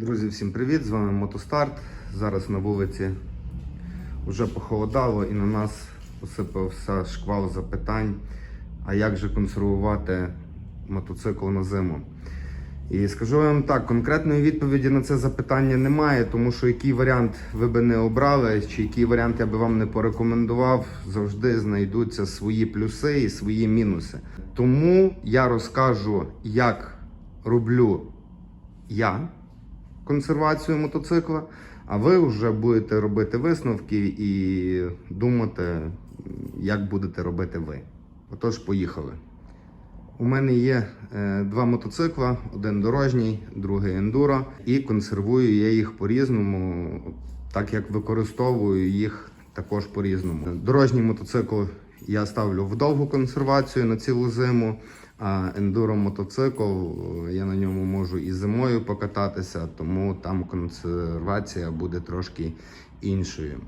Друзі, всім привіт! З вами Мотостарт. Зараз на вулиці вже похолодало і на нас посипався шквал запитань. А як же консервувати мотоцикл на зиму? І скажу вам так, конкретної відповіді на це запитання немає, тому що який варіант ви би не обрали, чи який варіант я би вам не порекомендував, завжди знайдуться свої плюси і свої мінуси. Тому я розкажу, як роблю я консервацію мотоцикла, а ви вже будете робити висновки і думати, як будете робити ви. Отож, поїхали. У мене є е, два мотоцикла: один дорожній, другий ендуро, і консервую я їх по-різному, так як використовую їх також по-різному. Дорожній мотоцикл я ставлю в довгу консервацію на цілу зиму. Ендуро мотоцикл е, я на ньому можу і зимою покататися, тому там консервація буде трошки іншою.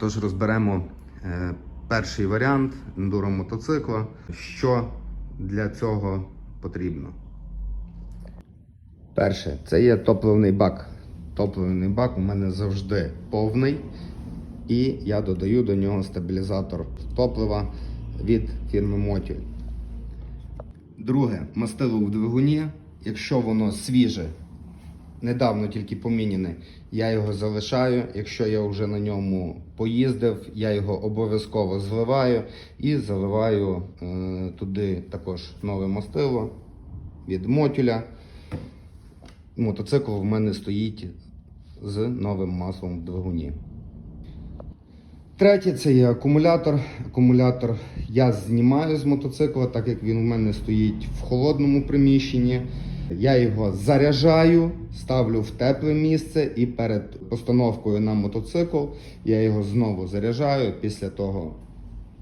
Тож розберемо е, перший варіант ендуро мотоцикла. Що для цього потрібно? Перше, це є топливний бак. Топливний бак у мене завжди повний, і я додаю до нього стабілізатор топлива від фірми Motul. Друге, мастило в двигуні. Якщо воно свіже, недавно тільки поміняне, я його залишаю. Якщо я вже на ньому поїздив, я його обов'язково зливаю і заливаю е, туди також нове мастило від мотюля. Мотоцикл в мене стоїть з новим маслом в двигуні. Третє це є акумулятор. Акумулятор я знімаю з мотоцикла, так як він у мене стоїть в холодному приміщенні. Я його заряджаю, ставлю в тепле місце і перед постановкою на мотоцикл я його знову заряджаю. Після того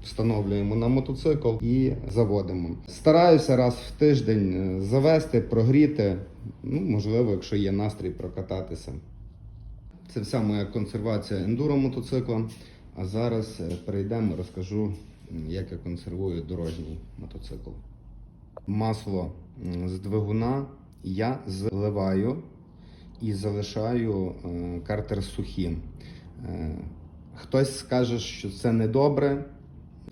встановлюємо на мотоцикл і заводимо. Стараюся раз в тиждень е, завести, прогріти. Ну, можливо, якщо є настрій прокататися. Це вся моя консервація ендуро мотоцикла. А зараз е, перейдемо, розкажу, як я консервую дорожній мотоцикл. Масло з двигуна я зливаю і залишаю е, картер сухим. Е, Хтось скаже, що це не добре,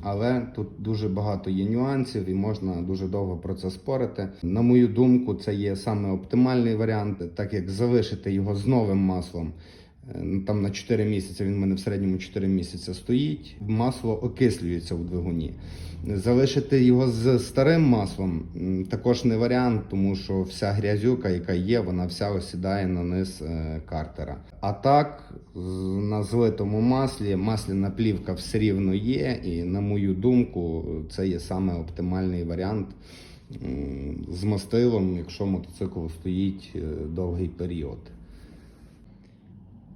але тут дуже багато є нюансів і можна дуже довго про це спорити. На мою думку, це є саме оптимальний варіант, так як залишити його з новим маслом. Е, Там на 4 місяці він в мене в середньому 4 місяці стоїть. Масло окислюється в двигуні. Залишити його з старим маслом також не варіант, тому що вся грязюка, яка є, вона вся осідає на низ е, картера. А так, на злитому маслі масляна плівка все рівно є, і на мою думку, це є саме оптимальний варіант з мастилом, якщо мотоцикл стоїть е, довгий період.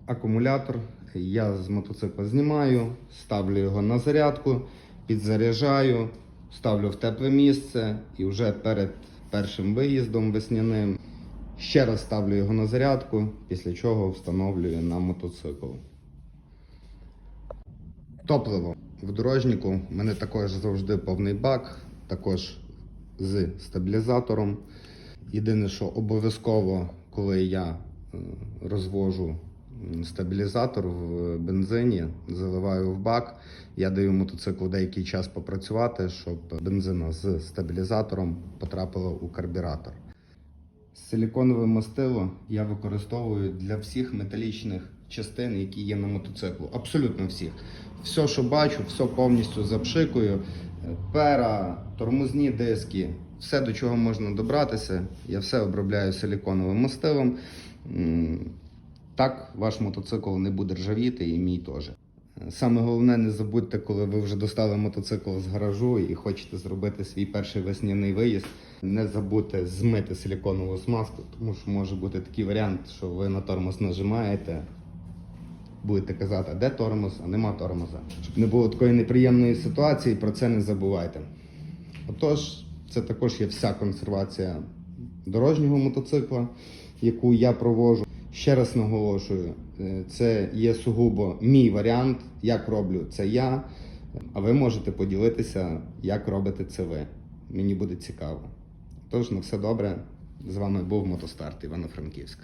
Акумулятор я з мотоцикла знімаю, ставлю його на зарядку, підзаряджаю, ставлю в тепле місце і вже перед першим виїздом весняним ще раз ставлю його на зарядку, після чого встановлюю на мотоцикл. Топливо. В дорожнику в мене також завжди повний бак, також з стабілізатором. Єдине, що обов'язково, коли я е, розвожу стабілізатор в бензині, заливаю в бак, я даю мотоциклу деякий час попрацювати, щоб бензина з стабілізатором потрапила у карбюратор. Силіконове мастило я використовую для всіх металічних частин, які є на мотоциклу. Абсолютно всіх. Все, що бачу, все повністю запшикую. Пера, тормозні диски, все до чого можна добратися. Я все обробляю силіконовим мастилом. Так ваш мотоцикл не буде ржавіти і мій теж. Саме головне, не забудьте, коли ви вже достали мотоцикл з гаражу і хочете зробити свій перший весняний виїзд. Не забудьте змити силіконову смазку, тому що може бути такий варіант, що ви на тормоз нажимаєте, будете казати, де тормоз, а нема тормоза. Щоб не було такої неприємної ситуації, про це не забувайте. Отож, це також є вся консервація дорожнього мотоцикла, яку я проводжу. Ще раз наголошую, е, це є сугубо мій варіант, як роблю це я. А ви можете поділитися, як робите це ви. Мені буде цікаво. Тож, на все добре. З вами був Мотостарт Івано-Франківськ.